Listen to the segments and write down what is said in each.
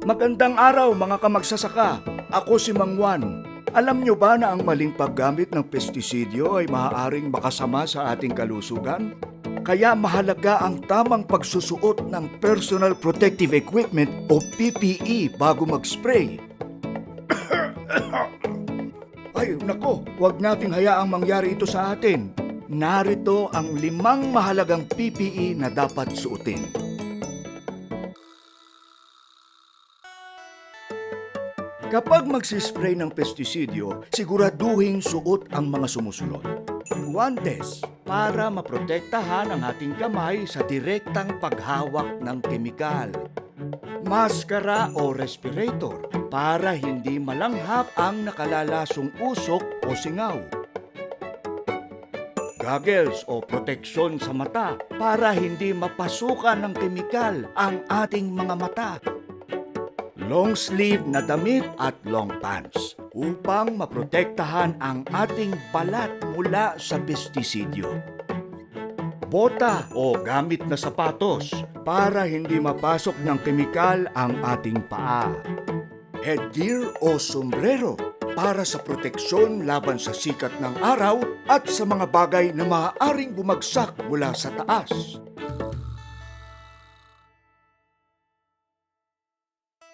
Magandang araw mga kamagsasaka. Ako si Mang Juan. Alam nyo ba na ang maling paggamit ng pestisidyo ay maaaring makasama sa ating kalusugan? Kaya mahalaga ang tamang pagsusuot ng Personal Protective Equipment o PPE bago mag-spray. Ay, nako, huwag nating hayaang mangyari ito sa atin. Narito ang limang mahalagang PPE na dapat suotin. Kapag magsispray ng pestisidyo, siguraduhin suot ang mga sumusunod. Guantes para maprotektahan ang ating kamay sa direktang paghawak ng kemikal. Maskara o respirator para hindi malanghap ang nakalalasong usok o singaw. Goggles o proteksyon sa mata para hindi mapasukan ng kemikal ang ating mga mata long sleeve na damit at long pants upang maprotektahan ang ating balat mula sa pestisidyo. Bota o gamit na sapatos para hindi mapasok ng kemikal ang ating paa. Headgear o sombrero para sa proteksyon laban sa sikat ng araw at sa mga bagay na maaaring bumagsak mula sa taas.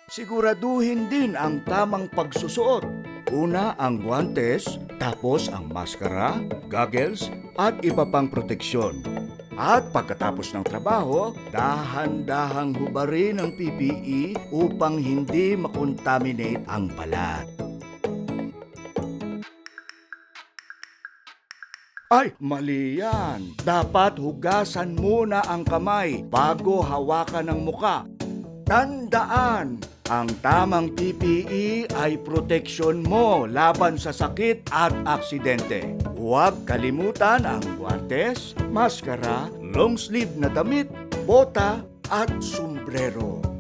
Siguraduhin din ang tamang pagsusuot. Una ang guantes, tapos ang maskara, goggles, at iba pang proteksyon. At pagkatapos ng trabaho, dahan-dahang hubarin ang PPE upang hindi makontaminate ang balat. Ay, mali yan. Dapat hugasan muna ang kamay bago hawakan ang muka. Tandaan, ang tamang PPE ay proteksyon mo laban sa sakit at aksidente. Huwag kalimutan ang guantes, maskara, long sleeve na damit, bota at sombrero.